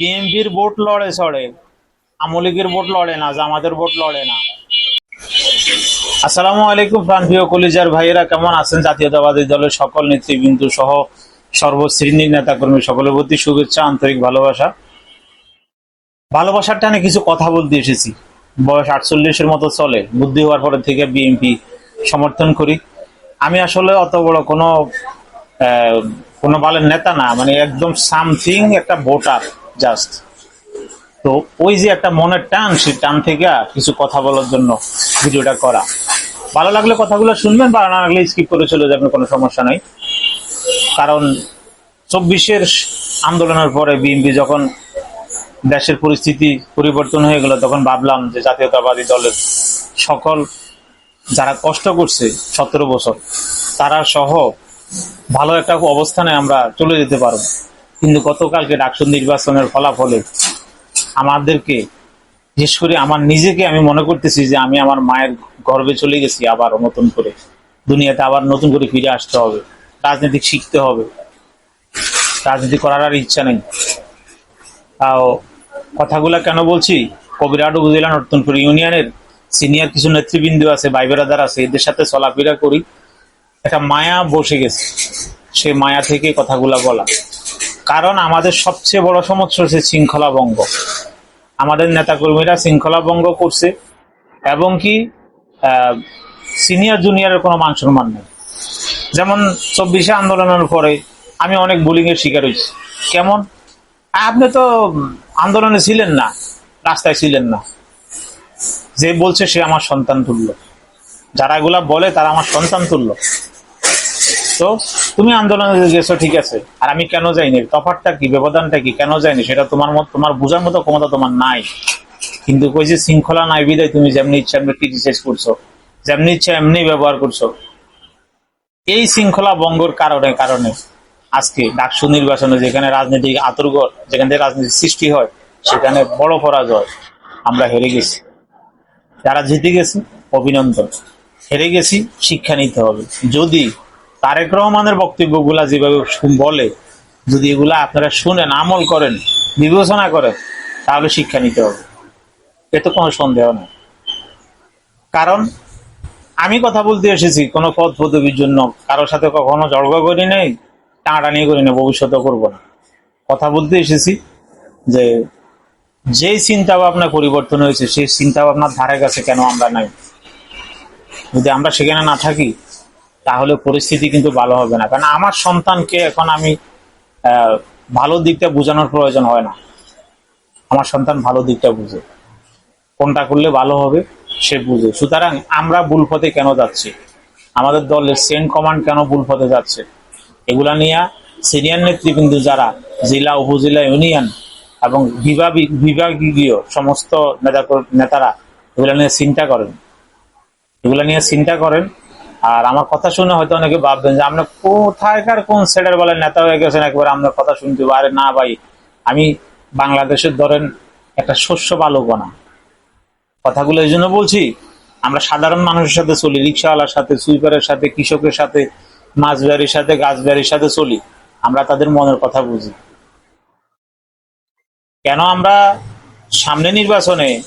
বিএনপির ভোট লড়ে সড়ে আমলিগের ভোট লড়ে না, জামাতের ভোট লড়ে না। আসসালামু আলাইকুম, প্রাণপ্রিয় কলিজার ভাইয়েরা, কেমন আছেন? জাতীয়তাবাদী দলের সকল নেতৃবৃন্দ সহ সর্বশ্রেণীর নেতাকর্মী সকলের প্রতি শুভেচ্ছা, আন্তরিক ভালোবাসা। ভালোবাসার টানে কিছু কথা বলতে এসেছি। বয়স আটচল্লিশের মতো চলে, বুদ্ধি হওয়ার পরে থেকে বিএনপি সমর্থন করি। আমি আসলে অত বড় কোনো কোনো বালের নেতা না মানে একদম সামথিং একটা ভোটার। জাস্ট তো ওই যে একটা মনের টান, সেই টান থেকে কিছু কথা বলার জন্য ভিডিওটা করা। ভালো লাগলে কথাগুলো শুনবেন, ভালো না লাগলে স্কিপ করে চলে যাবেন, কোনো সমস্যা নাই। কারণ চব্বিশের আন্দোলনের পরে বিএনপি যখন দেশের পরিস্থিতি পরিবর্তন হয়ে গেল, তখন ভাবলাম যে জাতীয়তাবাদী দলের সকল যারা কষ্ট করছে সতেরো বছর, তারা সহ ভালো একটা অবস্থানে আমরা চলে যেতে পারব। কিন্তু গতকালকে ডাকসুর নির্বাচনের ফলাফলে আমাদেরকে, বিশেষ করে আমার নিজেকে আমি মনে করতেছি যে আমি আমার মায়ের গর্বে চলে গেছি আবার নতুন করে। দুনিয়াতে আবার নতুন করে ফিরে আসতে হবে। রাজনীতি শিখতে হবে। রাজনীতি করার আর ইচ্ছা নেই। তাও কথাগুলা কেন বলছি? কবিরাট উপজেলা নর্তনপুর ইউনিয়নের সিনিয়র কিছু নেতৃবৃন্দ আছে, ভাই বেড়াদার আছে, এদের সাথে চলাফেরা করি। একটা মায়া বসে গেছে। সে মায়া থেকে কথাগুলা বলা। কারণ আমাদের সবচেয়ে বড় সমস্যা হচ্ছে শৃঙ্খলা ভঙ্গ। আমাদের নেতাকর্মীরা শৃঙ্খলা ভঙ্গ করছে এবং কি সিনিয়র জুনিয়রের কোনো মান সম্মান নেই। যেমন চব্বিশে আন্দোলনের পরে আমি অনেক বুলিং এর শিকার হয়েছি। কেমন? আপনি তো আন্দোলনে ছিলেন না, রাস্তায় ছিলেন না। যে বলছে সে আমার সন্তান তুল্য। যারা এগুলা বলে তারা আমার সন্তান তুল্য। তো তুমি আন্দোলনে গেছো ঠিক আছে। আর আমি কেন যাইনি? তফাৎটা কি? ব্যবধানটা কি? কেন যাইনি? সেটা তোমার মত তোমার বোঝার মতো ক্ষমতা তোমার নাই। কিন্তু কই যে শৃঙ্খলা নাই বিদায়, তুমি যেমনি ইচ্ছা এমনি ক্রিটিসাইজ করছ, যেমনি ইচ্ছা এমনি ব্যবহার করছ। এই শৃঙ্খলা ভঙ্গর কারণে কারণে আজকে ডাকসু নির্বাচনে যেখানে রাজনৈতিক আতর্গর যেখান রাজনীতির সৃষ্টি হয়, সেখানে বড় পরাজয় আমরা হেরে গেছি। যারা জিতে গেছি, অভিনন্দন। হেরে গেছি, শিক্ষা নিতে হবে। যদি তারেক রহমানের বক্তব্যগুলা যেভাবে বলে, যদি এগুলা আপনারা শুনেন, আমল করেন, বিবেচনা করেন, তাহলে শিক্ষা নিতে হবে। এতে কোনো সন্দেহ নেই। কারণ, আমি কথা বলতে এসেছি, কোনো পদ পদবীর জন্য কারোর সাথে কখনো জড়গ করি নেই, টানাটানি করি না ভবিষ্যতে করব না। কথা বলতে এসেছি যে, যেই চিন্তা ভাবনা পরিবর্তন হয়েছে, সেই চিন্তা ভাবনার ধারে কাছে কেন আমরা নাই? যদি আমরা সেখানে না থাকি তাহলে পরিস্থিতি কিন্তু ভালো হবে না। কারণ আমার সন্তানকে এখন আমি ভালো দিকটা বোঝানোর প্রয়োজন হয় না। আমার সন্তান ভালো দিকটা বুঝে। কোনটা করলে ভালো হবে সে বুঝে। সুতরাং আমরা ভুল পথে কেন যাচ্ছি? আমাদের দলের সেন্ট কমান্ড কেন ভুল পথে যাচ্ছে? এগুলা নিয়ে সিনিয়র নেতৃবৃন্দ যারা, জেলা, উপজেলা ইউনিয়ন এবং বিভাগী, বিভাগীয় সমস্ত নেতা নেতারা, এগুলা নিয়ে চিন্তা করেন। এগুলা নিয়ে চিন্তা করেন আর আমার কথা শুনে হয়তো অনেকে ভাববেন যে আপনি কোথায়কার কোন সেটের বলে নেতা হয়ে গেছেন, একবার আপনার কথা শুনতে। আরে না ভাই, আমি বাংলাদেশের ধরেন একটা শস্য বালকনা কথাগুলো এই জন্য বলছি, আমরা সাধারণ মানুষের সাথে চলি, রিক্সাওয়ালার সাথে, সুইপারের সাথে, কৃষকের সাথে, মাছবাড়ির সাথে, গাছবাড়ির সাথে চলি। আমরা তাদের মনের কথা বুঝি। কেন আমরা সামনে নির্বাচনে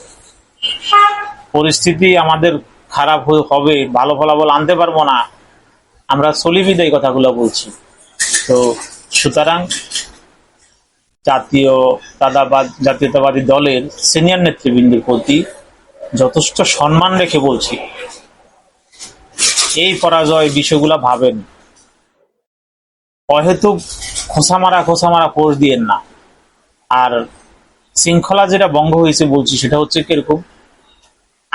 পরিস্থিতি আমাদের খারাপ হবে, ভালো ফলাফল আনতে পারব না। আমরা চলিবিদ এই কথাগুলো বলছি। তো সুতরাং জাতীয় দাদাবাদ, জাতীয়তাবাদী দলের সিনিয়র নেতৃবৃন্দের প্রতি যথেষ্ট সম্মান রেখে বলছি। এই পরাজয় বিষয়গুলা ভাবেন। অহেতুক খোসা মারা খোসা মারা পোষ দিয়েন না। আর শৃঙ্খলা যেটা ভঙ্গ হয়েছে বলছি, সেটা হচ্ছে কীরকম?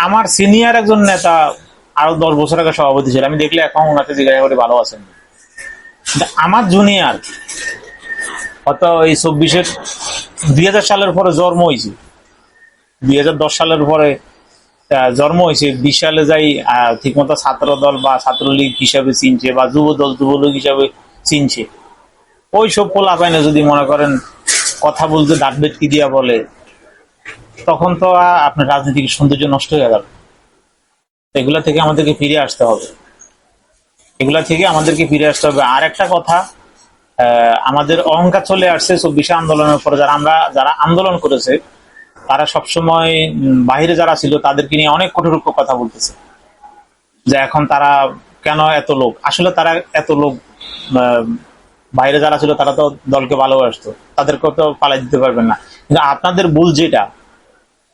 আমার সিনিয়র একজন নেতা আরও দশ বছর আগে সভাপতি ছিল। আমি দেখলে এখন ওনাকে জিজ্ঞাসা করে, ভালো আছেন? আমার জুনিয়র অত এই চব্বিশের, দুই হাজার সালের পরে জন্ম হয়েছে। দুই হাজার দশ সালের পরে জন্ম হয়েছে। বিশ সালে যাই ঠিকমতো ছাত্র দল বা ছাত্রলীগ হিসাবে চিনছে বা যুব দল যুবলীগ হিসাবে চিনছে। ওই সব পোলা পাইনে যদি মনে করেন, কথা বলতে দাঁত বেটকি দিয়া বলে তখন তো আপনার রাজনীতিক সৌন্দর্য নষ্ট হয়ে গেল। এগুলা থেকে আমাদেরকে ফিরে আসতে হবে। এগুলা থেকে আমাদেরকে ফিরে আসতে হবে। আর একটা কথা আমাদের অহংকার চলে আসছে চব্বিশে আন্দোলনের পরে। যারা আমরা, যারা আন্দোলন করেছে, তারা সবসময় বাইরে যারা ছিল, তাদেরকে নিয়ে অনেক কঠোর কথা বলতেছে। যে এখন তারা কেন এত লোক? আসলে তারা এত লোক বাইরে যারা ছিল, তারা তো দলকে ভালোবাসতো। তাদেরকে তো পালাই দিতে পারবেন না। কিন্তু আপনাদের ভুল যেটা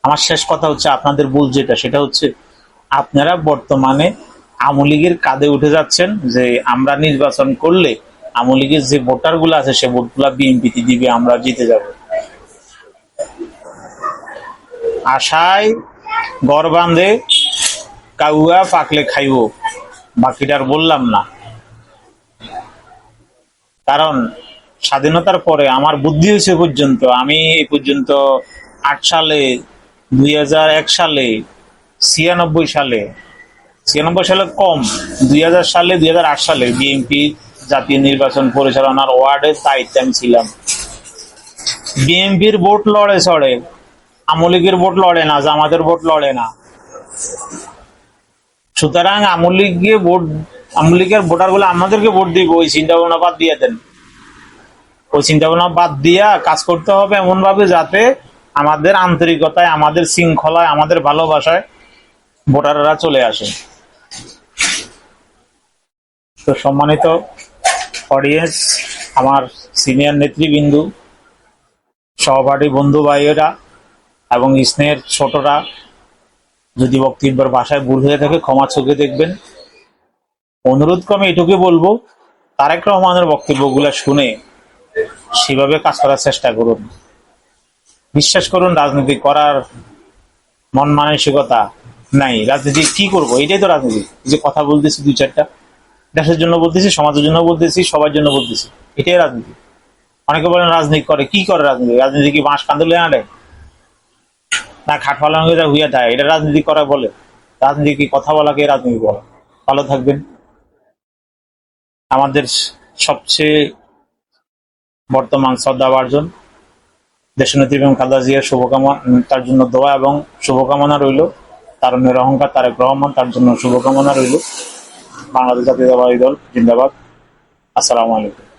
আমার শেষ কথা হচ্ছে আপনাদের ভুল যেটা, সেটা হচ্ছে আপনারা বর্তমানে আমলীগের কাঁধে উঠে যাচ্ছেন যে আমরা নির্বাচন করলে আমলীগের যে ভোটারগুলো আছে, সে ভোটগুলা বিএনপিতে দিবে, আমরা জিতে যাব। আশায় গড় বাঁধে, কাউয়া পাকলে খাইব বাকিটার বললাম না। কারণ স্বাধীনতার পরে আমার বুদ্ধি হয়েছে পর্যন্ত, আমি এই পর্যন্ত আট সালে দুই হাজার এক সালে, ছিয়ানব্বই সালে ছিয়ানব্বই সালে কম, দুই সালে দুই সালে বিএনপি জাতীয় নির্বাচন পরিচালনার ওয়ার্ডের দায়িত্বে আমি ছিলাম। বিএনপির ভোট লড়ে চড়ে আমলিগের ভোট লড়ে না, জামাতের ভোট লড়ে না। সুতরাং আমলিগে ভোট আমলিগের ভোটারগুলো আমাদেরকে ভোট দিব, ওই চিন্তা ভাবনা বাদ দিয়ে দেন। ওই চিন্তা ভাবনা বাদ দিয়া কাজ করতে হবে এমন ভাবে যাতে আমাদের আন্তরিকতায়, আমাদের শৃঙ্খলায়, আমাদের ভালোবাসায় ভোটাররা চলে আসে। তো সম্মানিত অডিয়েন্স আমার সিনিয়র নেতৃবৃন্দু, সহপাঠী বন্ধু ভাইয়েরা এবং স্নেহের ছোটরা, যদি বক্তব্যের ভাষায় ভুল হয়ে থাকে, ক্ষমা চোখে দেখবেন। অনুরোধ ক্রমে এটুকু বলব, তারেক রহমানের বক্তব্যগুলো শুনে সেভাবে কাজ করার চেষ্টা করুন। বিশ্বাস করুন, রাজনীতি করার মন মানসিকতা নাই। রাজনীতি কি করব? এটাই তো রাজনীতি। যে কথা বলতেছি দুই চারটা। দেশের জন্য বলতেছি, সমাজের জন্য বলতেছি, সবার জন্য বলতেছি। এটাই রাজনীতি। অনেকে বলেন, রাজনীতি করে। কি করে রাজনীতি? রাজনীতি কি বাঁশ কান্দলে আনে না, খাট ফালানো হুইয়া যায় এটা রাজনীতি করা বলে। রাজনীতি কি কথা বলাকে রাজনীতি বলে? ভালো থাকবেন। আমাদের সবচেয়ে বর্তমান শ্রদ্ধাভার্জন দেশনেত্রী এবং খালেদা জিয়ার শুভকামনা তার জন্য দোয়া এবং শুভকামনা রইল। তারুণ্যের অহংকার, তারেক রহমান, তার জন্য শুভকামনা রইল। বাংলাদেশ জাতীয়তাবাদী দল, জিন্দাবাদ। আসসালামু আলাইকুম।